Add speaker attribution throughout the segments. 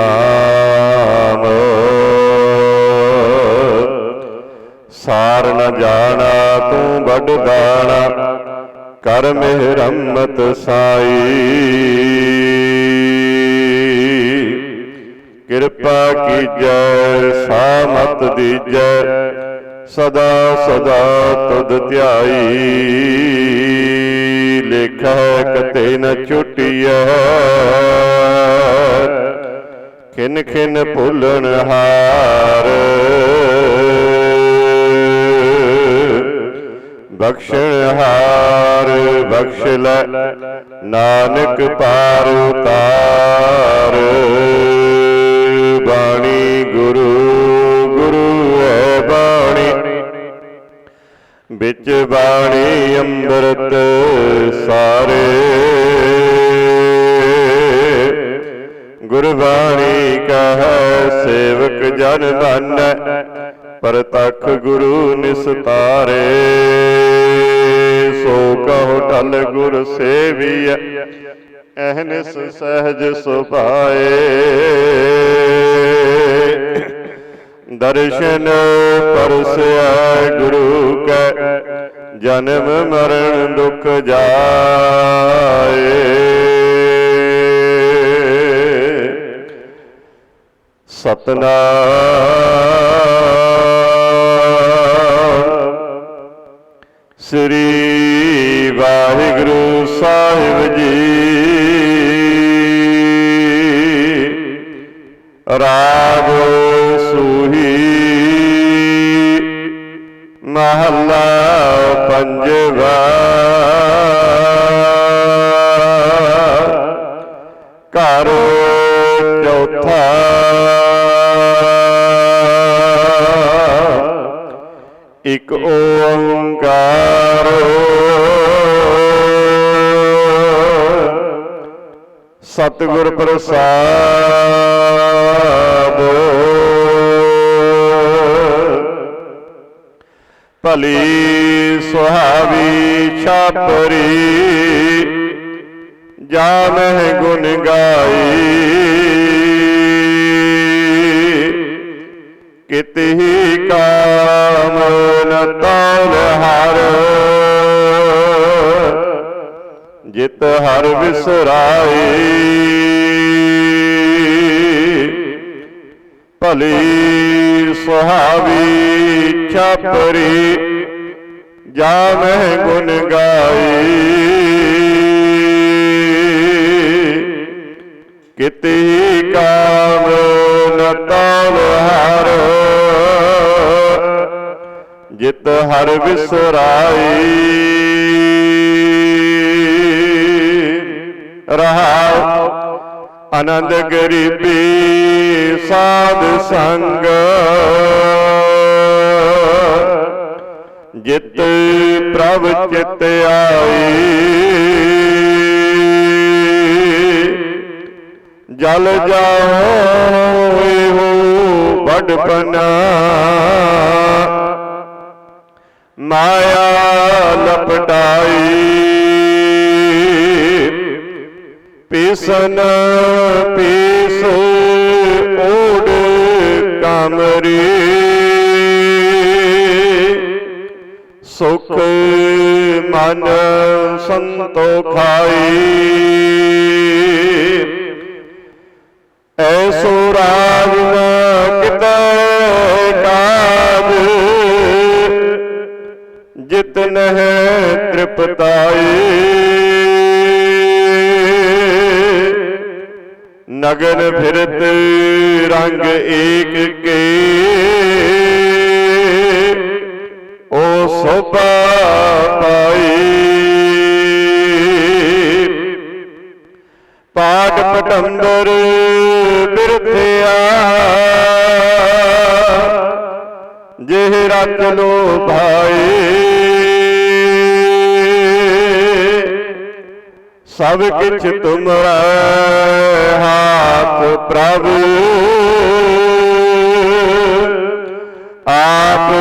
Speaker 1: ਤੇਰੀ ਸਾਰ ਨ ਜਾਣਾ ਤੂੰ ਵੱਡ ਦਾਣਾ, ਕਰ ਮਿਹ ਰਮਤ ਸਾਈ। ਕਿਰਪਾ ਕੀਜੈ, ਸਾਮਤ ਦੀਜੈ, ਸਦਾ ਸਦਾ ਤੁਧ ਧਿਆਈ। ਲੇਖਾ ਕਤੇ ਨ ਛੁਟਿਐ। ਖਿਨ ਖਿਨ ਭੁੱਲਣ ਹਾਰ। ਬਖਸ਼ਣ ਹਾਰ, ਬਖਸ਼ ਲੈ ਨਾਨਕ ਪਾਰ ਉਤਾਰ। ਬਾਣੀ ਗੁਰੂ ਗੁਰੂ ਹੈ ਬਾਣੀ। ਵਿੱਚ ਬਾਣੀ ਅੰਮ੍ਰਿਤ ਸਾਰੇ। ਗੁਰਬਾਣੀ ਕਹੈ, ਸੇਵਕ ਜਨ ਮੰਨੈ ਪਰਤਖ ਗੁਰੂ ਨਿਸਤਾਰੇ ਸੋ ਕਹੋ ਟਲ ਗੁਰ ਸੇਵੀਐ ਅਹਨਿਸ ਸਹਿਜ ਸੁਭਾਏ। ਦਰਸ਼ਨ ਪਰਸਿਆ ਗੁਰੂ ਕੈ, ਜਨਮ ਮਰਨ ਦੁਖ ਜਾਏ। ਸਤਨਾਮ। ਸ੍ਰੀ ਵਾਹਿਗੁਰੂ ਸਾਹਿਬ ਜੀ। ਰਾਗ ਸੂਹੀ। ਮਹੱਲਾ ਪੰਜਵਾ। ਘਰ ਸਤਿਗੁਰ ਪ੍ਰਸਾਦ ਭਲੀ ਸੁਹਾਵੀ ਛਾਪਰੀ ਜਾ ਮਹਿ ਗੁਣ ਗਾਈ। ਕਿਤਹੀ ਕਾਮ ਨ ਤੌਲ ਹਰ। ਜਿਤ ਹਰ ਵਿਸਰਾਈ। ਭਲੀ ਸੁਹਾਵੀ ਛਾਪਰੀ ਜਾ ਮੈਂ ਗੁਣ ਗਾਈ। ਕਿਤੇ ਕਾਮ ਨ ਹਰ, ਜਿਤ ਹਰ ਵਿਸਰਾਈ। ਰਹਾਉ ਆਨੰਦ ਗਰੀਬੀ ਸਾਧ ਸੰਗ। ਜਿਤ ਪ੍ਰਭ ਚਿਤ ਆਈ। ਜਲ ਜਾਓ ਹੋ ਬੜਪਨਾ ਮਾਇਆ ਲਪਟਾਈ। ਪੀਸਨ ਪੀਸੋ ਓੜ ਕਮਰੀ। ਸੁਖ ਮਨ ਸੰਤੋ ਖਾਈ ਐਸੋ ਰਾਜ ਨ ਕਿਤੈ ਕਾਜ ਜਿਤਨ ਹੈ ਤ੍ਰਿਪਤਾਈ ਨਗਨ ਫਿਰਤ ਜਿਹ ਰਚ ਲੋ ਸਭ ਕਿਛ ਤੁਮਰਾ ਹਾਥ ਪ੍ਰਭ। ਆਪ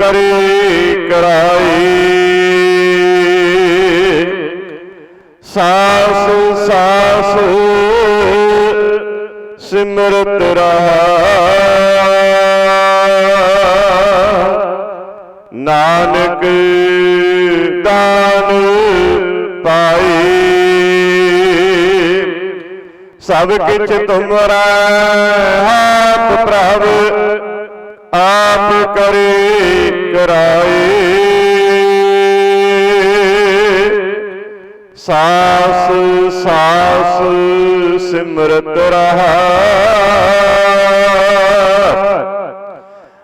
Speaker 1: ਕਰੇ ਕਰਾਈ। ਸਾਸ ਸਾਸ ਸਿਮਰਤ ਰਹਾ। ਨਾਨਕ ਦਾਨ ਪਾਈ। ਸਭ ਕਿਛ ਤੁਮਰਾ ਹਾਥ ਪ੍ਰਭ ਆਪ ਕਰੇ ਕਰਾਏ। ਸਾਸ ਸਾਸ ਸਿਮਰਤ ਰਹਾ।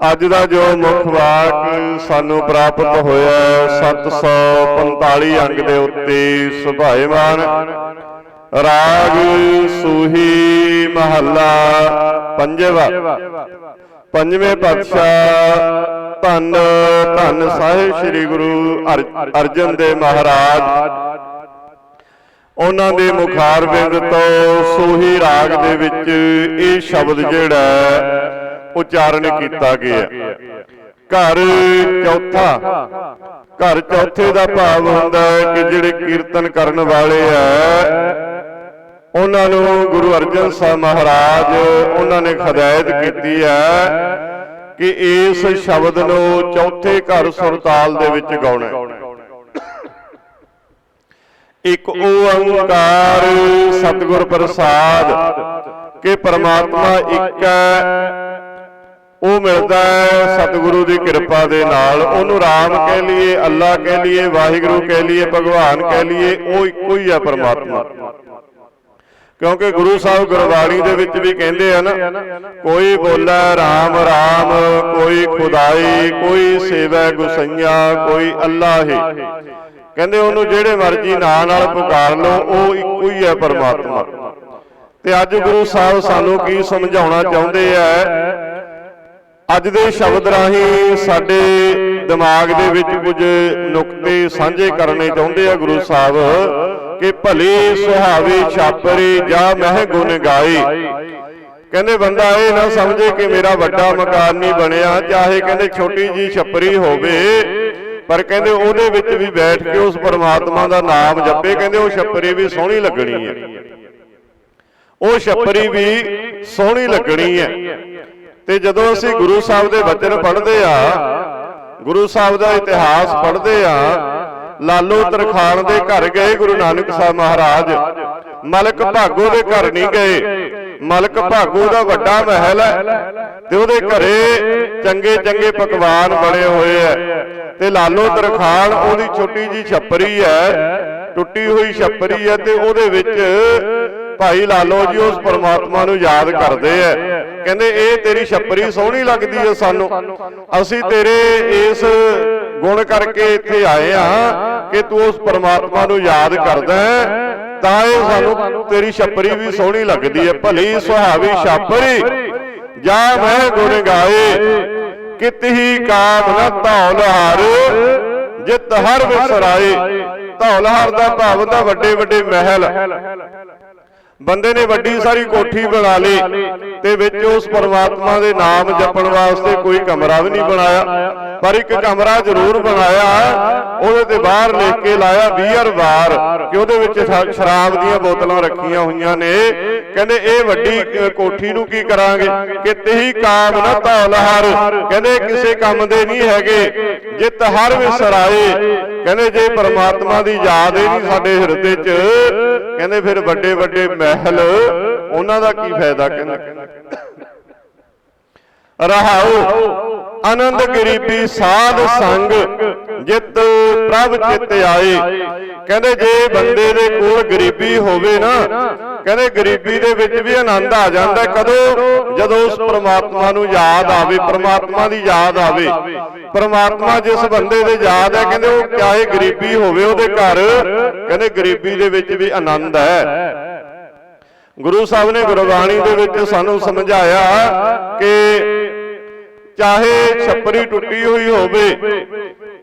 Speaker 1: ਅੱਜ ਦਾ ਜੋ ਮੁੱਖ ਵਾਕ ਸਾਨੂੰ ਪ੍ਰਾਪਤ ਹੋਇਆ ਹੈ 745 ਅੰਗ ਦੇ ਉੱਤੇ ਸੁਭਾਏਮਾਨ। ਰਾਗ ਸੂਹੀ ਮਹੱਲਾ ਪੰਜਵਾ। ਪੰਜਵੇਂ ਪਾਤਸ਼ਾਹ ਧੰਨ ਧੰਨ ਸਾਹਿਬ ਸ੍ਰੀ ਗੁਰੂ ਅਰ- ਅਰਜਨ ਦੇਵ ਮਹਾਰਾਜ। ਉਹਨਾਂ ਦੇ ਮੁਖਾਰਬਿੰਦ ਤੋਂ ਸੂਹੀ ਰਾਗ ਦੇ ਵਿੱਚ ਇਹ ਸ਼ਬਦ ਜਿਹੜਾ ਉਚਾਰਨ ਕੀਤਾ ਗਿਆ। ਘਰ ਚੌਥਾ। ਘਰ ਚੌਥੇ ਦਾ ਭਾਵ ਹੁੰਦਾ ਹੈ ਕਿ ਜਿਹੜੇ ਕੀਰਤਨ ਕਰਨ ਵਾਲੇ ਹੈ ਉਹਨਾਂ ਨੂੰ ਗੁਰੂ ਅਰਜਨ ਸਾਹਿਬ ਮਹਾਰਾਜ ਉਹਨਾਂ ਨੇ ਹਦਾਇਤ ਕੀਤੀ ਹੈ ਕਿ ਇਸ ਸ਼ਬਦ ਨੂੰ ਚੌਥੇ ਘਰ ਸੁਰਤਾਲ ਦੇ ਵਿੱਚ ਗਾਉਣਾ ਇੱਕ ਓੰਕਾਰ ਸਤਿਗੁਰ ਪ੍ਰਸਾਦ ਕਿ ਪਰਮਾਤਮਾ ਇੱਕ ਹੈ ਉਹ ਮਿਲਦਾ ਹੈ ਸਤਿਗੁਰੂ ਦੀ ਕਿਰਪਾ ਦੇ ਨਾਲ। ਉਹਨੂੰ ਰਾਮ ਕਹਿ ਲਈਏ ਅੱਲਾ ਕਹਿ ਲਈਏ ਵਾਹਿਗੁਰੂ ਕਹਿ ਲਈਏ ਭਗਵਾਨ ਕਹਿ ਲਈਏ ਉਹ ਇੱਕੋ ਹੀ ਹੈ ਪਰਮਾਤਮਾ। ਕਿਉਂਕਿ ਗੁਰੂ ਸਾਹਿਬ ਗੁਰਬਾਣੀ ਦੇ ਵਿੱਚ ਵੀ ਕਹਿੰਦੇ ਆ ਨਾ ਕੋਈ ਬੋਲੇ ਰਾਮ ਰਾਮ ਕੋਈ ਖੁਦਾਈ ਕੋਈ ਸੇਵੈ ਗੁਸਈਆ ਕੋਈ ਅੱਲਾ ਹੀ ਕਹਿੰਦੇ ਉਹਨੂੰ ਜਿਹੜੇ ਮਰਜ਼ੀ ਨਾਂ ਨਾਲ ਪੁਕਾਰ ਲਓ ਉਹ ਇੱਕੋ ਹੀ ਹੈ ਪਰਮਾਤਮਾ। ਤੇ ਅੱਜ ਗੁਰੂ ਸਾਹਿਬ ਸਾਨੂੰ ਕੀ ਸਮਝਾਉਣਾ ਚਾਹੁੰਦੇ ਆ? ਅੱਜ ਦੇ ਸ਼ਬਦ ਰਾਹੀਂ ਸਾਡੇ ਦਿਮਾਗ ਦੇ ਵਿੱਚ ਕੁਝ ਨੁਕਤੇ ਸਾਂਝੇ ਕਰਨੇ ਚਾਹੁੰਦੇ ਆ ਗੁਰੂ ਸਾਹਿਬ ਕਿ ਭਲੇ, ਸੁਹਾਵੇ, ਛਾਪਰੇ ਜਾਂ ਮਹਿ ਗੁਣ ਗਾਏ ਕਹਿੰਦੇ, ਬੰਦਾ ਇਹ ਨਾ ਸਮਝੇ ਕਿ ਮੇਰਾ ਵੱਡਾ ਮਕਾਨ ਨਹੀਂ ਬਣਿਆ, ਚਾਹੇ ਕਹਿੰਦੇ ਛੋਟੀ ਜੀ ਛੱਪਰੀ ਹੋਵੇ, ਪਰ ਕਹਿੰਦੇ ਉਹਦੇ ਵਿੱਚ ਵੀ ਬੈਠ ਕੇ ਉਸ ਪਰਮਾਤਮਾ ਦਾ ਨਾਮ ਜਪੇ, ਕਹਿੰਦੇ ਉਹ ਛੱਪਰੀ ਵੀ ਸੋਹਣੀ ਲੱਗਣੀ ਹੈ। ਉਹ ਛੱਪਰੀ ਵੀ ਸੋਹਣੀ ਲੱਗਣੀ ਹੈ। ਤੇ ਜਦੋਂ ਅਸੀਂ ਗੁਰੂ ਸਾਹਿਬ ਦੇ ਬਚਨ ਪੜ੍ਹਦੇ ਆ ਗੁਰੂ ਸਾਹਿਬ ਦਾ ਇਤਿਹਾਸ ਪੜ੍ਹਦੇ ਆ ਲਾਲੋ ਤਰਖਾਣ ਦੇ ਘਰ ਗਏ ਗੁਰੂ ਨਾਨਕ ਸਾਹਿਬ ਮਹਾਰਾਜ। ਮਲਕ ਭਾਗੋ ਦੇ ਘਰ ਨਹੀਂ ਗਏ। ਮਲਕ ਭਾਗੋ ਦਾ ਵੱਡਾ ਮਹਿਲ ਹੈ ਤੇ ਉਹਦੇ ਘਰੇ ਚੰਗੇ ਚੰਗੇ ਪਕਵਾਨ ਬਣੇ ਹੋਏ ਐ ਤੇ ਲਾਲੋ ਤਰਖਾਣ ਉਹਦੀ ਛੋਟੀ ਜੀ ਛੱਪਰੀ ਹੈ। ਟੁੱਟੀ ਹੋਈ ਛੱਪਰੀ ਹੈ ਤੇ ਉਹਦੇ ਵਿੱਚ ਭਾਈ ਲਾਲੋ ਜੀ ਉਸ ਪਰਮਾਤਮਾ ਨੂੰ ਯਾਦ ਕਰਦੇ ਐ ਕਹਿੰਦੇ ਇਹ ਤੇਰੀ ਛੱਪਰੀ ਸੋਹਣੀ ਲੱਗਦੀ ਐ ਸਾਨੂੰ। ਅਸੀਂ ਤੇਰੇ ਇਸ ਗੁਣ ਕਰਕੇ ਇੱਥੇ ਆਏ ਆ ਕਿ ਤੂੰ ਉਸ ਪਰਮਾਤਮਾ ਨੂੰ ਯਾਦ ਕਰਦਾ ਤਾਂ ਇਹ ਸਾਨੂੰ ਤੇਰੀ ਛੱਪਰੀ ਵੀ ਸੋਹਣੀ ਲੱਗਦੀ ਐ ਭਲੀ ਸੁਹਾਵੀ ਛਾਪਰੀ। ਜਾ ਮੈਂ ਗੁਣ ਗਾਏ। ਕਿਤਹੀ ਕਾਮ ਨ ਧੌਲ ਹਰ। ਜਿਤ ਹਰ ਵਿਸਰਾਏ। ਧੌਲ ਹਰ ਦਾ ਭਾਵ ਦਾ ਵੱਡੇ ਵੱਡੇ ਮਹਿਲ। ਬੰਦੇ ਨੇ ਵੱਡੀ ਸਾਰੀ ਕੋਠੀ ਬਣਾ ਲਈ ਤੇ ਵਿੱਚ ਉਸ ਪਰਮਾਤਮਾ ਦੇ ਨਾਮ ਜਪਣ ਵਾਸਤੇ ਕੋਈ ਕਮਰਾ ਵੀ ਨਹੀਂ ਬਣਾਇਆ। ਪਰ ਇੱਕ ਕਮਰਾ ਜ਼ਰੂਰ ਬਣਾਇਆ। ਉਹਦੇ ਤੇ ਬਾਹਰ ਲਿਖ ਕੇ ਲਾਇਆ ਬੀਅਰ ਬਾਰ ਕਿ ਉਹਦੇ ਵਿੱਚ ਸ਼ਰਾਬ ਦੀਆਂ ਬੋਤਲਾਂ ਰੱਖੀਆਂ ਹੋਈਆਂ ਨੇ। ਕਹਿੰਦੇ ਇਹ ਵੱਡੀ ਕੋਠੀ ਨੂੰ ਕੀ ਕਰਾਂਗੇ? ਕਿ ਤੇਹੀ ਕਾਮ ਨਾ ਧੌਲ ਹਰ। ਕਹਿੰਦੇ ਕਿਸੇ ਕੰਮ ਦੇ ਨਹੀਂ ਹੈਗੇ। ਜਿਤ ਹਰ ਵਿਸਰਾਏ। ਕਹਿੰਦੇ ਜੇ ਪਰਮਾਤਮਾ ਦੀ ਯਾਦ ਹੀ ਨਹੀਂ ਸਾਡੇ ਹਿਰਦੇ 'ਚ ਕਹਿੰਦੇ ਫਿਰ ਵੱਡੇ ਵੱਡੇ ਮਹਿਲ ਉਹਨਾਂ ਦਾ ਕੀ ਫਾਇਦਾ ਕਹਿੰਦੇ? ਰਹਾਓ। ਆਨੰਦ ਗਰੀਬੀ ਸਾਧ ਸੰਗ ਜਿਤ ਪ੍ਰਭ ਚਿਤ ਆਏ। ਕਹਿੰਦੇ ਜੇ ਬੰਦੇ ਦੇ ਕੋਲ ਗਰੀਬੀ ਹੋਵੇ ਨਾ, ਕਹਿੰਦੇ ਗਰੀਬੀ ਦੇ ਵਿੱਚ ਵੀ ਆਨੰਦ ਆ ਜਾਂਦਾ ਕਦੋਂ? ਜਦੋਂ ਉਸ ਪ੍ਰਮਾਤਮਾ ਨੂੰ ਯਾਦ ਆਵੇ, ਪ੍ਰਮਾਤਮਾ ਦੀ ਯਾਦ ਆਵੇ। ਪ੍ਰਮਾਤਮਾ ਜਿਸ ਬੰਦੇ ਦੇ ਯਾਦ ਹੈ, ਕਹਿੰਦੇ ਉਹ ਚਾਹੇ ਗਰੀਬੀ ਹੋਵੇ ਉਹਦੇ ਘਰ, ਕਹਿੰਦੇ ਗਰੀਬੀ ਦੇ ਵਿੱਚ ਵੀ ਆਨੰਦ ਹੈ। ਗੁਰੂ ਸਾਹਿਬ ਨੇ ਗੁਰਬਾਣੀ ਦੇ ਵਿੱਚ ਸਾਨੂੰ ਸਮਝਾਇਆ ਕਿ ਚਾਹੇ ਛੱਪਰੀ ਟੁੱਟੀ ਹੋਈ ਹੋਵੇ,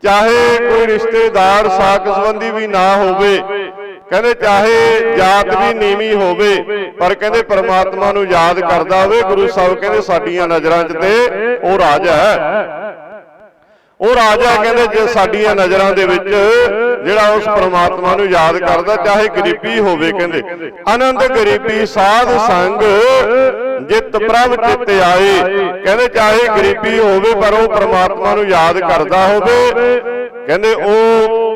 Speaker 1: ਚਾਹੇ ਕੋਈ ਰਿਸ਼ਤੇਦਾਰ ਸਾਕ ਸੰਬੰਧੀ ਵੀ ਨਾ ਹੋਵੇ, ਕਹਿੰਦੇ ਚਾਹੇ ਜਾਤ ਵੀ ਨੀਵੀਂ ਹੋਵੇ, ਪਰ ਕਹਿੰਦੇ ਪਰਮਾਤਮਾ ਨੂੰ ਯਾਦ ਕਰਦਾ ਹੋਵੇ, ਗੁਰੂ ਸਾਹਿਬ ਕਹਿੰਦੇ ਸਾਡੀਆਂ ਨਜ਼ਰਾਂ 'ਚ ਤੇ ਉਹ ਰਾਜਾ ਹੈ। ਉਹ ਰਾਜਾ ਕਹਿੰਦੇ ਜੇ ਸਾਡੀਆਂ ਨਜ਼ਰਾਂ ਦੇ ਵਿੱਚ ਜਿਹੜਾ ਉਸ ਪ੍ਰਮਾਤਮਾ ਨੂੰ ਯਾਦ ਕਰਦਾ, ਚਾਹੇ ਗਰੀਬੀ ਹੋਵੇ ਕਹਿੰਦੇ, ਆਨੰਦ ਗਰੀਬੀ ਸਾਧ ਸੰਗ ਜਿਤ ਪ੍ਰਭ ਚਿਤ ਆਏ। ਕਹਿੰਦੇ ਚਾਹੇ ਗਰੀਬੀ ਹੋਵੇ, ਪਰ ਉਹ ਪ੍ਰਮਾਤਮਾ ਨੂੰ ਯਾਦ ਕਰਦਾ ਹੋਵੇ। ਕਹਿੰਦੇ ਉਹ,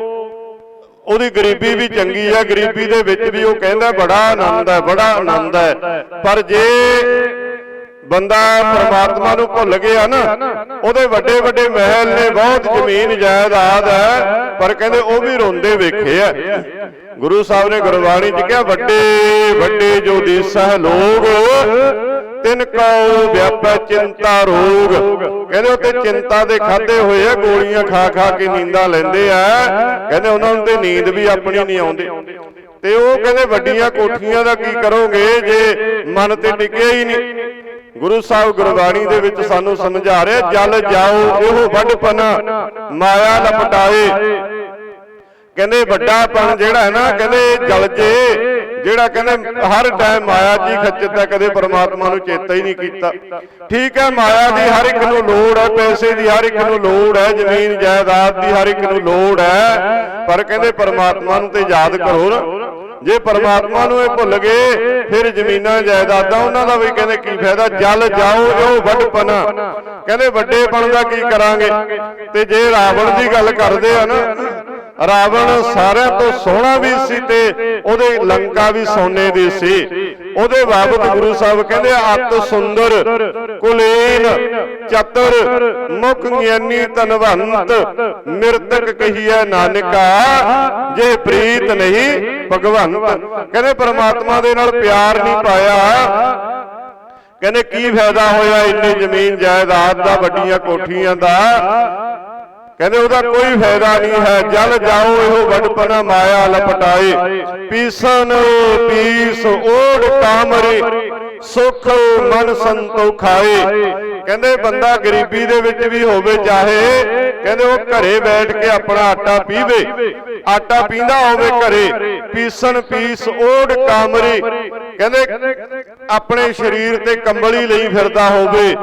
Speaker 1: ਉਹਦੀ ਗਰੀਬੀ ਵੀ ਚੰਗੀ ਹੈ, ਗਰੀਬੀ ਦੇ ਵਿੱਚ ਵੀ ਉਹ ਕਹਿੰਦਾ, ਬੜਾ ਆਨੰਦ ਹੈ, ਬੜਾ ਆਨੰਦ ਹੈ। ਪਰ ਜੇ ਬੰਦਾ ਪਰਮਾਤਮਾ ਨੂੰ ਭੁੱਲ ਗਿਆ ਨਾ, ਉਹਦੇ ਵੱਡੇ ਵੱਡੇ ਮਹਿਲ ਨੇ, ਬਹੁਤ ਜ਼ਮੀਨ ਜਾਇਦਾਦ ਹੈ, ਪਰ ਕਹਿੰਦੇ ਉਹ ਵੀ ਰੋਂਦੇ ਵੇਖੇ ਆ। ਗੁਰੂ ਸਾਹਿਬ ਨੇ ਗੁਰਬਾਣੀ 'ਚ ਕਿਹਾ, ਵੱਡੇ ਵੱਡੇ ਜੋ ਦੀਸਹਿ ਲੋਗ, ਤਿਨ ਕਉ ਵਿਆਪੈ ਚਿੰਤਾ ਰੋਗ। ਕਹਿੰਦੇ ਉਹ ਤੇ ਚਿੰਤਾ ਦੇ ਖਾਦੇ ਹੋਏ ਆ, ਗੋਲੀਆਂ ਖਾ ਖਾ ਕੇ ਨੀਂਦਾਂ ਲੈਂਦੇ ਆ। ਕਹਿੰਦੇ ਉਹਨਾਂ ਨੂੰ ਤੇ ਨੀਂਦ ਵੀ ਆਪਣੀ ਨਹੀਂ ਆਉਂਦੀ। ਤੇ ਉਹ ਕਹਿੰਦੇ ਵੱਡੀਆਂ ਕੋਠੀਆਂ ਦਾ ਕੀ ਕਰੋਗੇ, ਜੇ ਮਨ ਤੇ ਟਿਕਿਆ ਹੀ ਨਹੀਂ। ਗੁਰੂ ਸਾਹਿਬ ਗੁਰਬਾਣੀ ਦੇ ਵਿੱਚ ਸਾਨੂੰ ਸਮਝਾ ਰਿਹਾ, ਜਲ ਜਾਓ, ਇਹੋ ਵੱਡਪਨਾ, ਮਾਇਆ ਲਪਟਾਏ। ਕਹਿੰਦੇ, ਵੱਡਾਪਨ ਜਿਹੜਾ ਹੈ ਨਾ, ਕਹਿੰਦੇ, ਜਲ ਜੇ। ਜਿਹੜਾ ਕਹਿੰਦੇ, ਹਰ ਟਾਈਮ ਮਾਇਆ ਜੀ ਖੱਚਦਾ ਕਦੇ ਪਰਮਾਤਮਾ ਨੂੰ ਚੇਤਾ ਹੀ ਨਹੀਂ ਕੀਤਾ। ਠੀਕ ਹੈ, ਮਾਇਆ ਦੀ ਹਰ ਇੱਕ ਨੂੰ ਲੋੜ ਹੈ, ਪੈਸੇ ਦੀ ਹਰ ਇੱਕ ਨੂੰ ਲੋੜ ਹੈ, ਜ਼ਮੀਨ, ਜਾਇਦਾਦ ਦੀ ਹਰ ਇੱਕ ਨੂੰ ਲੋੜ ਹੈ, ਪਰ ਕਹਿੰਦੇ, ਪਰਮਾਤਮਾ ਨੂੰ ਤੇ ਯਾਦ ਕਰੋ ਨਾ। ਜੇ ਪਰਮਾਤਮਾ ਨੂੰ ਇਹ ਭੁੱਲ ਗਏ, ਫਿਰ ਜ਼ਮੀਨਾਂ ਜਾਇਦਾਦਾਂ ਉਹਨਾਂ ਦਾ ਵੀ ਕਹਿੰਦੇ ਕੀ ਫਾਇਦਾ? ਜਲ ਜਾਓ ਉਹ ਵੱਡਪਨਾ ਕਹਿੰਦੇ ਵੱਡੇਪਣ ਦਾ ਕੀ ਕਰਾਂਗੇ? ਤੇ ਜੇ ਰਾਵਣ ਦੀ ਗੱਲ ਕਰਦੇ ਆ ਨਾ ਰਾਵਣ ਸਾਰਿਆਂ ਤੋਂ ਸੋਹਣਾ ਵੀ ਸੀ ਤੇ ਉਹਦੇ ਲੰਕਾ ਵੀ ਸੋਨੇ ਦੀ ਸੀ। ਉਹਦੇ ਬਾਬਤ ਗੁਰੂ ਸਾਹਿਬ ਕਹਿੰਦੇ ਅਤ ਸੁੰਦਰ ਕੁਲੀਨ ਚਤੁਰ ਮੁਖ ਗਿਆਨੀ ਧਨਵੰਤ ਮਿਰਤਕ ਕਹੀਐ ਨਾਨਕਾ ਜੇ ਪ੍ਰੀਤ ਨਹੀਂ ਭਗਵੰਤ। ਕਹਿੰਦੇ ਪ੍ਰਮਾਤਮਾ ਦੇ ਨਾਲ ਪਿਆਰ ਨਹੀਂ ਪਾਇਆ। ਕਹਿੰਦੇ ਕੀ ਫਾਇਦਾ ਹੋਇਆ ਇੰਨੀ ਜ਼ਮੀਨ ਜਾਇਦਾਦ ਦਾ ਵੱਡੀਆਂ ਕੋਠੀਆਂ ਦਾ? ਕਹਿੰਦੇ ਉਹਦਾ ਕੋਈ ਫਾਇਦਾ ਨਹੀਂ ਹੈ। ਜਲ ਜਾਓ ਇਹੋ ਵੱਡਪਨਾ ਮਾਇਆ ਲਪਟਾਏ ਪੀਸਨ ਪੀਸ ਓੜ ਕਾਮਰੇ ਸੁਖ ਮਨ ਸੰਤੋਖਾਏ। ਕਹਿੰਦੇ ਬੰਦਾ ਗਰੀਬੀ ਦੇ ਵਿੱਚ ਵੀ ਹੋਵੇ ਚਾਹੇ ਕਹਿੰਦੇ ਉਹ ਘਰੇ ਬੈਠ ਕੇ ਆਪਣਾ ਆਟਾ ਪੀਵੇ। ਆਟਾ ਪੀਂਦਾ ਹੋਵੇ ਘਰੇ। ਪੀਸਨ ਪੀਸ ਓੜ ਕਾਮਰੇ ਕਹਿੰਦੇ ਆਪਣੇ ਸਰੀਰ ਤੇ ਕੰਬਲੀ ਲਈ ਫਿਰਦਾ ਹੋਵੇ,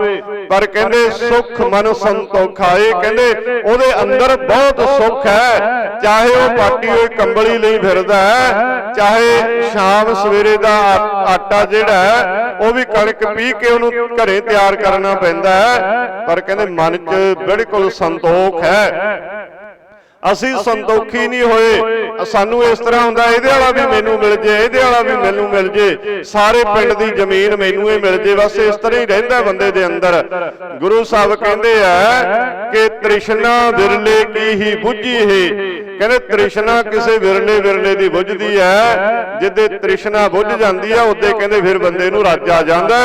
Speaker 1: ਪਰ ਕਹਿੰਦੇ ਸੁਖ ਮਨ ਸੰਤੋਖਾਏ ਕਹਿੰਦੇ ਉਹਦੇ ਅੰਦਰ ਬਹੁਤ ਸੁੱਖ ਹੈ। ਚਾਹੇ ਉਹ ਪਾਟੀ ਹੋਈ ਕੰਬਲੀ ਲਈ ਫਿਰਦਾ ਹੈ, ਚਾਹੇ ਸ਼ਾਮ ਸਵੇਰੇ ਦਾ ਆਟਾ ਜਿਹੜਾ ਹੈ, ਉਹ ਵੀ ਕਣਕ ਪੀ ਕੇ ਉਹਨੂੰ ਘਰੇ ਤਿਆਰ ਕਰਨਾ ਪੈਂਦਾ ਹੈ। ਪਰ ਕਹਿੰਦੇ ਮਨ 'ਚ ਬਿਲਕੁਲ ਸੰਤੋਖ ਹੈ। ਅਸੀਂ ਸੰਤੋਖੀ ਨਹੀਂ ਹੋਏ। ਸਾਨੂੰ ਇਸ ਤਰ੍ਹਾਂ ਹੁੰਦਾ, ਇਹਦੇ ਵਾਲਾ ਵੀ ਮੈਨੂੰ ਮਿਲ ਜੇ, ਇਹਦੇ ਵਾਲਾ ਵੀ ਮੈਨੂੰ ਮਿਲ ਜੇ। ਸਾਰੇ ਪਿੰਡ ਦੀ ਜ਼ਮੀਨ ਮੈਨੂੰ ਹੀ ਮਿਲ ਜੇ, ਬਸ ਇਸ ਤਰ੍ਹਾਂ ਹੀ ਰਹਿੰਦਾ ਬੰਦੇ ਦੇ ਅੰਦਰ। ਗੁਰੂ ਸਾਹਿਬ ਕਹਿੰਦੇ ਆ ਕਿ ਤ੍ਰਿਸ਼ਨਾ ਵਿਰਲੇ ਕੀ ਹੀ ਬੁੱਝੀ ਹੈ। ਕਹਿੰਦੇ ਤ੍ਰਿਸ਼ਨਾ ਕਿਸੇ ਵਿਰਲੇ ਵਿਰਲੇ ਦੀ ਬੁੱਝਦੀ ਹੈ। ਜਿੱਦੇ ਤ੍ਰਿਸ਼ਨਾ ਬੁੱਝ ਜਾਂਦੀ ਹੈ ਉਹਦੇ ਕਹਿੰਦੇ ਫਿਰ ਬੰਦੇ ਨੂੰ ਰੱਜ ਆ ਜਾਂਦਾ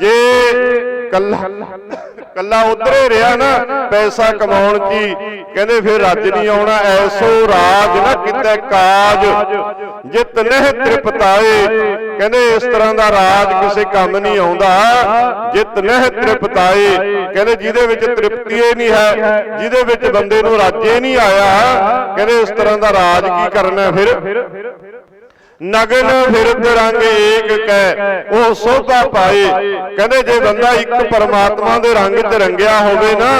Speaker 1: ਜੇ ਕੱਲਾ ਕੱਲਾ ਉਧਰੇ ਰਿਹਾ ਨਾ, ਪੈਸਾ ਕਮਾਉਣ ਕੀ? ਕਹਿੰਦੇ ਫਿਰ ਰੱਜ ਨਹੀਂ ਆਉਣਾ, ਐਸੋ ਰਾਜ ਨਾ ਕਿਤੇ ਕਾਜ। ਜਿਤ ਨਹਿ ਤ੍ਰਿਪਤਾਏ, ਕਹਿੰਦੇ ਇਸ ਤਰ੍ਹਾਂ ਦਾ ਰਾਜ ਕਿਸੇ ਕੰਮ ਨਹੀਂ ਆਉਂਦਾ। ਜਿਤ ਨਹਿ ਤ੍ਰਿਪਤਾਏ, ਕਹਿੰਦੇ ਜਿਹਦੇ ਵਿੱਚ ਤ੍ਰਿਪਤੀ ਹੀ ਨਹੀਂ ਹੈ, ਜਿਹਦੇ ਵਿੱਚ ਬੰਦੇ ਨੂੰ ਰਾਜੇ ਨਹੀਂ ਆਇਆ, ਕਹਿੰਦੇ ਇਸ ਤਰ੍ਹਾਂ ਦਾ ਰਾਜ ਕੀ ਕਰਨਾ ਫਿਰ? ਨਗਨ ਫਿਰਤ ਰੰਗ ਏਕ ਕੈ। ਉਹ ਸੋਭਾ ਪਾਏ। ਕਹਿੰਦੇ ਜੇ ਬੰਦਾ ਇੱਕ ਪਰਮਾਤਮਾ ਦੇ ਰੰਗ 'ਚ ਰੰਗਿਆ ਹੋਵੇ ਨਾ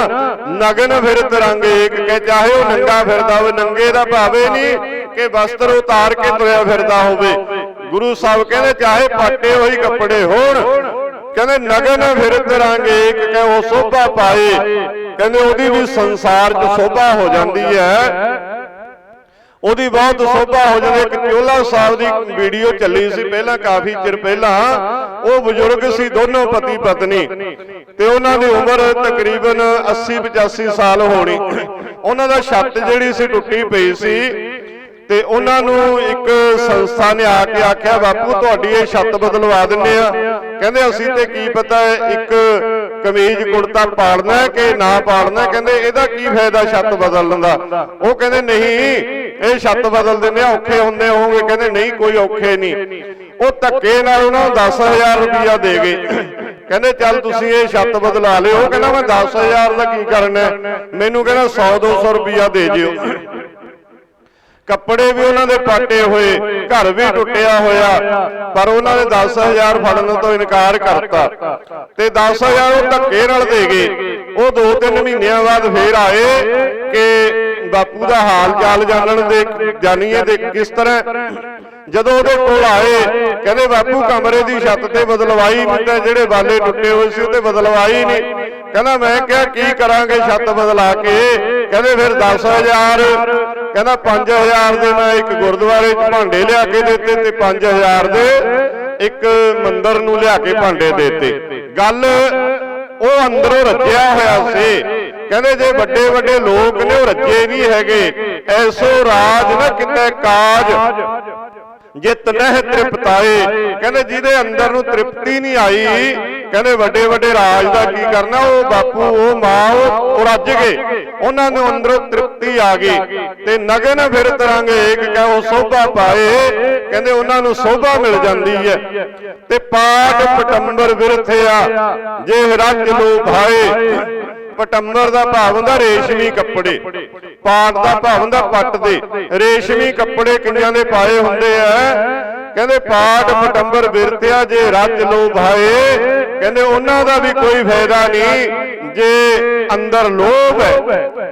Speaker 1: ਨਗਨ ਫਿਰਤ ਰੰਗ ਏਕ ਕੈ। ਚਾਹੇ ਉਹ ਨੰਗਾ ਫਿਰਦਾ ਹੋਵੇ ਨੰਗੇ ਦਾ ਭਾਵੇਂ ਨਹੀਂ ਕਿ ਵਸਤਰ ਉਤਾਰ ਕੇ ਤੁਰਿਆ ਫਿਰਦਾ ਹੋਵੇ। ਗੁਰੂ ਸਾਹਿਬ ਕਹਿੰਦੇ ਚਾਹੇ ਪਾਟੇ ਹੋਈ ਕੱਪੜੇ ਹੋਣ ਕਹਿੰਦੇ ਨਗਨ ਫਿਰਤ ਰੰਗ ਏਕ ਕੈ। ਉਹ ਸੋਭਾ ਪਾਏ। ਕਹਿੰਦੇ ਉਹਦੀ ਵੀ ਸੰਸਾਰ 'ਚ ਸੋਭਾ ਹੋ ਜਾਂਦੀ ਹੈ। ਉਹਦੀ ਬਹੁਤ ਸੋਭਾ ਹੋ ਜਾਂਦੀ ਇੱਕ ਚੋਲਾ ਸਾਹਿਬ ਦੀ ਵੀਡੀਓ ਚੱਲੀ ਸੀ ਪਹਿਲਾਂ ਕਾਫੀ ਚਿਰ ਪਹਿਲਾਂ। ਉਹ ਬਜ਼ੁਰਗ ਸੀ ਦੋਨੋਂ ਪਤੀ ਪਤਨੀ। ਤੇ ਉਹਨਾਂ ਦੀ ਉਮਰ ਤਕਰੀਬਨ 80 85 ਸਾਲ ਹੋਣੀ। ਉਹਨਾਂ ਦਾ ਛੱਤ ਜਿਹੜੀ ਸੀ ਟੁੱਟੀ ਪਈ ਸੀ। ਤੇ ਉਹਨਾਂ ਨੂੰ ਇੱਕ ਸੰਸਥਾ ਨੇ ਆ ਕੇ ਆਖਿਆ ਬਾਪੂ ਤੁਹਾਡੀ ਇਹ ਛੱਤ ਬਦਲਵਾ ਦਿੰਨੇ ਆ। ਕਹਿੰਦੇ ਅਸੀਂ ਤੇ ਕੀ ਪਤਾ ਇੱਕ ਕਮੀਜ਼ ਕੁੜਤਾ ਪਾੜਨਾ ਕਿ ਨਾ ਪਾੜਨਾ। ਕਹਿੰਦੇ ਇਹਦਾ ਕੀ ਫਾਇਦਾ ਛੱਤ ਬਦਲਣ ਦਾ? ਉਹ ਕਹਿੰਦੇ ਨਹੀਂ ਇਹ ਛੱਤ ਬਦਲ ਦਿੰਦੇ ਆ, ਔਖੇ ਹੁੰਦੇ ਹੋਵੋਗੇ, ਕਹਿੰਦੇ ਨਹੀਂ, ਕੋਈ ਔਖੇ ਨਹੀਂ। ਉਹ ਧੱਕੇ ਨਾਲ ਉਹਨਾਂ ਨੂੰ 10000 ਰੁਪਇਆ ਦੇ ਗਏ। ਕਹਿੰਦੇ, ਚੱਲ ਤੁਸੀਂ ਇਹ ਛੱਤ ਬਦਲਾ ਲਿਓ। ਉਹ ਕਹਿੰਦਾ, ਮੈਂ 10000 ਦਾ ਕੀ ਕਰਨਾ ਮੈਨੂੰ ਕਹਿੰਦਾ 100 200 ਰੁਪਇਆ ਦੇ ਜਿਓ। ਕੱਪੜੇ ਵੀ ਉਹਨਾਂ ਦੇ ਪਾਟੇ ਹੋਏ, ਘਰ ਵੀ ਟੁੱਟਿਆ ਹੋਇਆ, ਪਰ ਉਹਨਾਂ ਨੇ 10000 ਫੜਨ ਤੋਂ ਇਨਕਾਰ ਕਰਤਾ। ਤੇ 10000 ਉਹ ਧੱਕੇ ਨਾਲ ਦੇ ਗਏ। ਉਹ 2-3 ਮਹੀਨਿਆਂ ਬਾਅਦ ਫੇਰ ਆਏ ਕਿ ਬਾਪੂ ਦਾ ਹਾਲ ਚਾਲ ਜਾਣਨ ਦੇ ਜਾਣੀਏ ਤੇ ਕਿਸ ਤਰ੍ਹਾਂ ਜਦੋਂ ਉਹਦੇ ਕੋਲ ਆਏ, ਕਹਿੰਦੇ ਬਾਪੂ ਕਮਰੇ ਦੀ ਛੱਤ ਤੇ ਬਦਲਵਾਈ ਨਹੀਂ ਤਾਂ ਜਿਹੜੇ ਬਾਲੇ ਟੁੱਟੇ ਹੋਏ ਸੀ ਉਹ ਤੇ ਬਦਲਵਾਈ ਨਹੀਂ। ਕਹਿੰਦਾ ਮੈਂ ਕਿਹਾ, ਕੀ ਕਰਾਂਗੇ ਛੱਤ ਬਦਲਾ ਕੇ? ਕਹਿੰਦੇ ਫਿਰ 10000 ਕਹਿੰਦਾ 5000 ਦੇ ਮੈਂ ਇੱਕ ਗੁਰਦੁਆਰੇ 'ਚ ਭਾਂਡੇ ਲਿਆ ਕੇ ਦਿੱਤੇ ਤੇ 5000 ਦੇ ਇੱਕ ਮੰਦਰ ਨੂੰ ਲਿਆ ਕੇ ਭਾਂਡੇ ਦਿੱਤੇ। ਗੱਲ ਉਹ ਅੰਦਰੋਂ ਰੱਜਿਆ ਹੋਇਆ ਸੀ। ਕਹਿੰਦੇ ਜੇ ਵੱਡੇ ਵੱਡੇ ਲੋਕ ਨੇ ਉਹ ਰੱਜੇ ਨਹੀਂ ਹੈਗੇ। ਐਸੋ ਰਾਜ ਨਾ ਕਿਤੇ ਕਾਜ। ਜਿਤ ਨਹਿ ਤ੍ਰਿਪਤਾਏ। ਕਹਿੰਦੇ ਜਿਹਦੇ ਅੰਦਰ ਨੂੰ ਤ੍ਰਿਪਤੀ ਨਹੀਂ ਆਈ, ਕਹਿੰਦੇ ਵੱਡੇ ਵੱਡੇ ਰਾਜ ਦਾ ਕੀ ਕਰਨਾ? ਉਹ ਬਾਪੂ, ਉਹ ਮਾਂ, ਉਹ ਰੱਜ ਗਏ। ਉਹਨਾਂ ਨੂੰ ਅੰਦਰੋਂ ਤ੍ਰਿਪਤੀ ਆ ਗਈ। ਤੇ ਨਗਨ ਫਿਰ ਤਰਾਂਗੇ। ਇੱਕ ਕਹੇ, ਉਹ ਸੋਭਾ ਪਾਏ। ਕਹਿੰਦੇ ਉਹਨਾਂ ਨੂੰ ਸੋਭਾ ਮਿਲ ਜਾਂਦੀ ਹੈ। ਤੇ ਪਾਠ ਪਟੰਬਰ ਵਿਰਥਿਆ। ਜੇ ਰੱਜ ਲੋ ਭਾਏ ਪਟੰਬਰ ਦਾ ਭਾਵ ਹੁੰਦਾ ਰੇਸ਼ਮੀ ਕੱਪੜੇ। ਪਾਟ ਦਾ ਭਾਵ ਹੁੰਦਾ ਪੱਟ ਦੇ। ਰੇਸ਼ਮੀ ਕੱਪੜੇ ਕਿੰਨਿਆਂ ਦੇ ਪਾਏ ਹੁੰਦੇ ਆ? ਕਹਿੰਦੇ ਪਾਟ ਪਟੰਬਰ ਵਿਰਤਿਆ ਜੇ ਰੱਜ ਲੋ ਭਾਏ ਕਹਿੰਦੇ ਉਹਨਾਂ ਦਾ ਵੀ ਕੋਈ ਫਾਇਦਾ ਨਹੀਂ ਜੇ ਅੰਦਰ ਲੋਭ ਹੈ।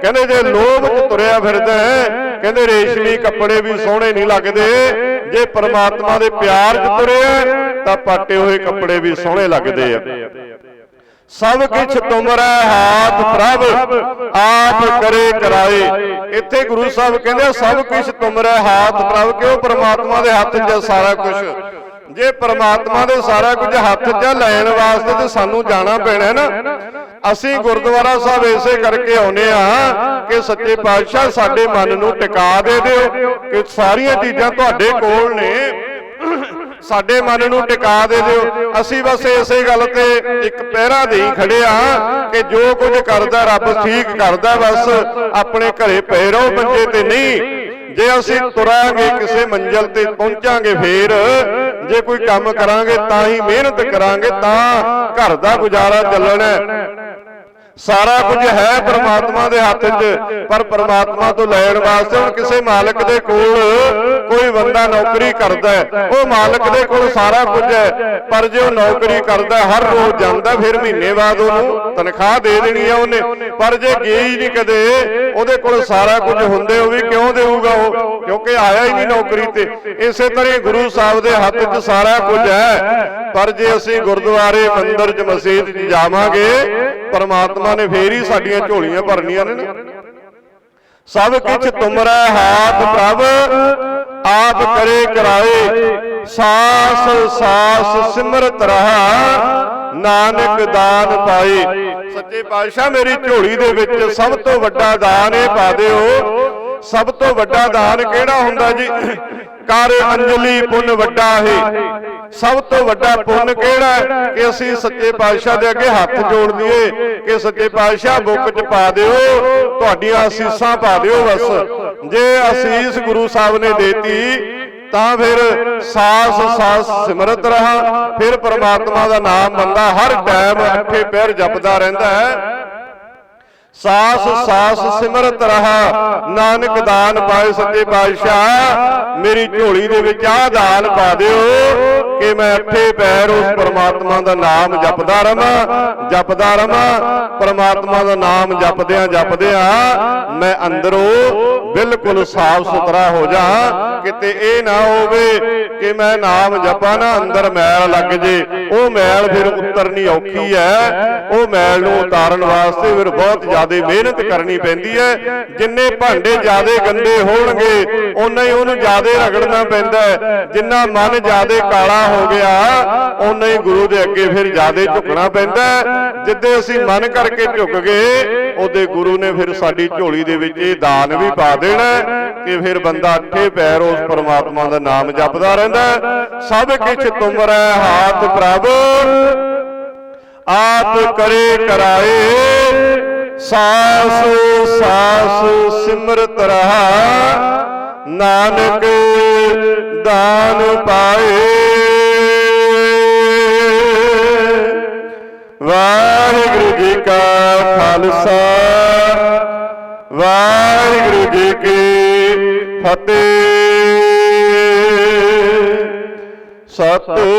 Speaker 1: ਕਹਿੰਦੇ ਜੇ ਲੋਭ ਚ ਤੁਰਿਆ ਫਿਰਦਾ ਹੈ, ਕਹਿੰਦੇ ਰੇਸ਼ਮੀ ਕੱਪੜੇ ਵੀ ਸੋਹਣੇ ਨਹੀਂ ਲੱਗਦੇ। ਜੇ ਪਰਮਾਤਮਾ ਦੇ ਪਿਆਰ ਚ ਤੁਰਿਆ, ਤਾਂ ਪਾਟੇ ਹੋਏ ਕੱਪੜੇ ਵੀ ਸੋਹਣੇ ਲੱਗਦੇ ਆ। ਸਭ ਕੁਛ ਤੁਮਰਾ ਹਾਥ ਪ੍ਰਭ ਆਪ ਕਰੇ ਕਰਾਏ। ਇੱਥੇ ਗੁਰੂ ਸਾਹਿਬ ਕਹਿੰਦੇ ਸਭ ਕੁਛ ਤੁਮਰਾ ਹਾਥ ਪ੍ਰਭ ਕਿਉਂ ਪ੍ਰਮਾਤਮਾ ਦੇ ਹੱਥ 'ਚ ਸਾਰਾ ਕੁਝ ਜੇ ਪ੍ਰਮਾਤਮਾ ਦੇ ਸਾਰਾ ਕੁਝ ਹੱਥ 'ਚ ਲੈਣ ਵਾਸਤੇ ਤੇ ਸਾਨੂੰ ਜਾਣਾ ਪੈਣਾ ਨਾ? ਅਸੀਂ ਗੁਰਦੁਆਰਾ ਸਾਹਿਬ ਇਸੇ ਕਰਕੇ ਆਉਨੇ ਆ ਕਿ ਸੱਚੇ ਪਾਤਸ਼ਾਹ ਸਾਡੇ ਮਨ ਨੂੰ ਟਿਕਾ ਦੇ ਦਿਓ ਕਿ ਸਾਰੀਆਂ ਚੀਜ਼ਾਂ ਤੁਹਾਡੇ ਕੋਲ ਨੇ। ਸਾਡੇ ਮਨ ਨੂੰ ਟਿਕਾ ਦੇ ਦਿਓ। ਅਸੀਂ ਬਸ ਇਸੇ ਗੱਲ ਤੇ ਇੱਕ ਪਹਿਰਾ ਦੇਈ ਖੜੇ ਆ ਕਿ ਜੋ ਕੁਝ ਕਰਦਾ ਰੱਬ ਠੀਕ ਕਰਦਾ ਬਸ। ਆਪਣੇ ਘਰੇ ਪਏ ਰਹੋ ਮੰਜੇ ਤੇ ਨਹੀਂ। ਜੇ ਅਸੀਂ ਤੁਰਾਂਗੇ ਕਿਸੇ ਮੰਜ਼ਲ ਤੇ ਪਹੁੰਚਾਂਗੇ ਫੇਰ। ਜੇ ਕੋਈ ਕੰਮ ਕਰਾਂਗੇ ਤਾਂ ਹੀ ਮਿਹਨਤ ਕਰਾਂਗੇ ਤਾਂ ਘਰ ਦਾ ਗੁਜ਼ਾਰਾ ਚੱਲਣਾ ਹੈ। ਸਾਰਾ ਕੁਝ ਹੈ ਪ੍ਰਮਾਤਮਾ ਦੇ ਹੱਥ 'ਚ ਪਰ ਪ੍ਰਮਾਤਮਾ ਤੋਂ ਲੈਣ ਵਾਸਤੇ ਹੁਣ ਕਿਸੇ ਮਾਲਕ ਦੇ ਕੋਲ ਬੰਦਾ ਨੌਕਰੀ ਕਰਦਾ ਉਹ ਮਾਲਕ ਦੇ ਕੋਲ ਸਾਰਾ ਕੁਝ ਹੈ, ਪਰ ਜੇ ਉਹ ਨੌਕਰੀ ਕਰਦਾ ਹਰ ਰੋਜ਼ ਜਾਂਦਾ, ਫਿਰ ਮਹੀਨੇ ਬਾਅਦ ਉਹਨੂੰ ਤਨਖਾਹ ਦੇ ਦੇਣੀ ਹੈ ਉਹਨੇ। ਪਰ ਜੇ ਗਈ ਨਹੀਂ ਕਦੇ, ਉਹਦੇ ਕੋਲ ਸਾਰਾ ਕੁਝ ਹੁੰਦੇ, ਉਹ ਵੀ ਕਿਉਂ ਦੇਊਗਾ ਉਹ? ਕਿਉਂਕਿ ਆਇਆ ਹੀ ਨਹੀਂ ਨੌਕਰੀ ਤੇ। ਇਸੇ ਤਰ੍ਹਾਂ ਹੀ ਗੁਰੂ ਸਾਹਿਬ ਦੇ ਹੱਥ 'ਚ ਸਾਰਾ ਕੁਝ ਹੈ। ਪਰ ਜੇ ਅਸੀਂ ਗੁਰਦੁਆਰੇ ਮੰਦਿਰ 'ਚ ਮਸਜਿਦ 'ਚ ਜਾਵਾਂਗੇ, ਪਰਮਾਤਮਾ ਨੇ ਫੇਰ ਹੀ ਸਾਡੀਆਂ ਝੋਲੀਆਂ ਭਰਨੀਆਂ ਨੇ ਨਾ। ਸਭ ਕੁਛ ਤੁਮਰਾ ਹਾਥ ਪ੍ਰਭ। ਆਪ ਕਰੇ ਕਰਾਏ। ਸਾਸ ਸਾਸ ਸਿਮਰਤ ਰਹਾ। ਨਾਨਕ ਦਾਨ ਪਾਏ। ਸੱਚੇ ਪਾਤਸ਼ਾਹ, ਮੇਰੀ ਝੋਲੀ ਦੇ ਵਿੱਚ ਸਭ ਤੋਂ ਵੱਡਾ ਦਾਨ ਇਹ ਪਾ ਦਿਓ। ਸਭ ਤੋਂ ਵੱਡਾ ਦਾਨ ਕਿਹੜਾ ਹੁੰਦਾ ਜੀ? ਕਰ ਅੰਜਲੀ ਪੁੰਨ ਵੱਡਾ ਹੈ। ਸਭ ਤੋਂ ਵੱਡਾ ਪੁੰਨ ਕਿਹੜਾ ਕਿ ਅਸੀਂ ਸੱਚੇ ਪਾਤਸ਼ਾਹ ਦੇ ਅੱਗੇ ਹੱਥ ਜੋੜ ਦਈਏ। ਕਿ ਸੱਚੇ ਪਾਤਸ਼ਾਹ ਬੁੱਕ 'ਚ ਪਾ ਦਿਓ। ਤੁਹਾਡੀਆਂ ਅਸੀਸਾਂ ਪਾ ਦਿਓ ਬਸ। ਜੇ ਅਸੀਸ ਗੁਰੂ ਸਾਹਿਬ ਨੇ ਦੇਤੀ, ਤਾਂ ਫਿਰ ਸਾਸ ਸਾਸ ਸਿਮਰਤ ਰਹਾ, ਫਿਰ ਪਰਮਾਤਮਾ ਦਾ ਨਾਮ ਬੰਦਾ ਹਰ ਟਾਈਮ ਅੱਠੇ ਪੈਰ ਜਪਦਾ ਰਹਿੰਦਾ ਹੈ। ਸਾਸ ਸਾਸ ਸਿਮਰਤ ਰਹਾ। ਨਾਨਕ ਦਾਨ ਪਾਏ ਸੱਚੇ ਪਾਤਸ਼ਾਹ। ਮੇਰੀ ਝੋਲੀ ਦੇ ਵਿੱਚ ਆਹ ਦਾਨ ਪਾ ਦਿਓ ਕਿ ਮੈਂ ਅੱਠੇ ਪੈਰ ਉਸ ਪਰਮਾਤਮਾ ਦਾ ਨਾਮ ਜਪਦਾ ਰਵਾਂ। ਜਪਦਾ ਰਵਾਂ। ਪਰਮਾਤਮਾ ਦਾ ਨਾਮ ਜਪਦਿਆਂ ਜਪਦਿਆਂ ਮੈਂ ਅੰਦਰੋਂ ਬਿਲਕੁਲ ਸਾਫ਼ ਸੁਥਰਾ ਹੋ ਜਾ ਕਿਤੇ ਇਹ ਨਾ ਹੋਵੇ ਕਿ ਮੈਂ ਨਾਮ ਜਪਾਂ ਨਾ ਅੰਦਰ ਮੈਲ ਲੱਗ ਜੇ। ਉਹ ਮੈਲ ਫਿਰ ਉਤਰਨੀ ਔਖੀ ਹੈ। ਉਹ ਮੈਲ ਨੂੰ ਉਤਾਰਨ ਵਾਸਤੇ ਫਿਰ ਬਹੁਤ ਜ਼ਿਆਦਾ ਮਿਹਨਤ ਕਰਨੀ ਪੈਂਦੀ ਹੈ। ਜਿੰਨੇ ਭਾਂਡੇ ਜ਼ਿਆਦਾ ਗੰਦੇ ਹੋਣਗੇ ਉਨਾ ਹੀ ਉਹਨੂੰ ਜ਼ਿਆਦਾ ਰਗੜਨਾ ਪੈਂਦਾ ਜਿੰਨਾ ਮਨ ਜ਼ਿਆਦਾ ਕਾਲਾ ਹੋ ਗਿਆ ਉਨਾ ਹੀ ਗੁਰੂ ਦੇ ਅੱਗੇ ਫਿਰ ਜ਼ਿਆਦਾ ਝੁਕਣਾ ਪੈਂਦਾ ਜਿੱਦੇ ਅਸੀਂ ਮਨ ਕਰਕੇ ਝੁਕ ਗਏ, ਉਹਦੇ ਗੁਰੂ ਨੇ ਫਿਰ ਸਾਡੀ ਝੋਲੀ ਦੇ ਵਿੱਚ ਇਹ ਦਾਨ ਵੀ ਪਾ ਦੇਣਾ ਹੈ ਕਿ ਫਿਰ ਬੰਦਾ ਅੱਠੇ ਪੈਰ ਉਸ ਪਰਮਾਤਮਾ ਦਾ ਨਾਮ ਜਪਦਾ ਰਹਿੰਦਾ ਹੈ। ਸਭ ਕਿਛ ਤੁਮਰੈ ਹਾਥ ਪ੍ਰਭ। ਆਪ ਕਰੇ ਕਰਾਏ ਸਾਸ ਸਾਸ ਸਿਮਰਤ ਰਹਾ। ਨਾਨਕ ਦਾਨ ਪਾਏ। ਵਾਹਿਗੁਰੂ ਜੀ ਕਾ ਖਾਲਸਾ। ਵਾਹਿਗੁਰੂ ਜੀ ਕੀ ਫਤਿਹ। ਸਤਿ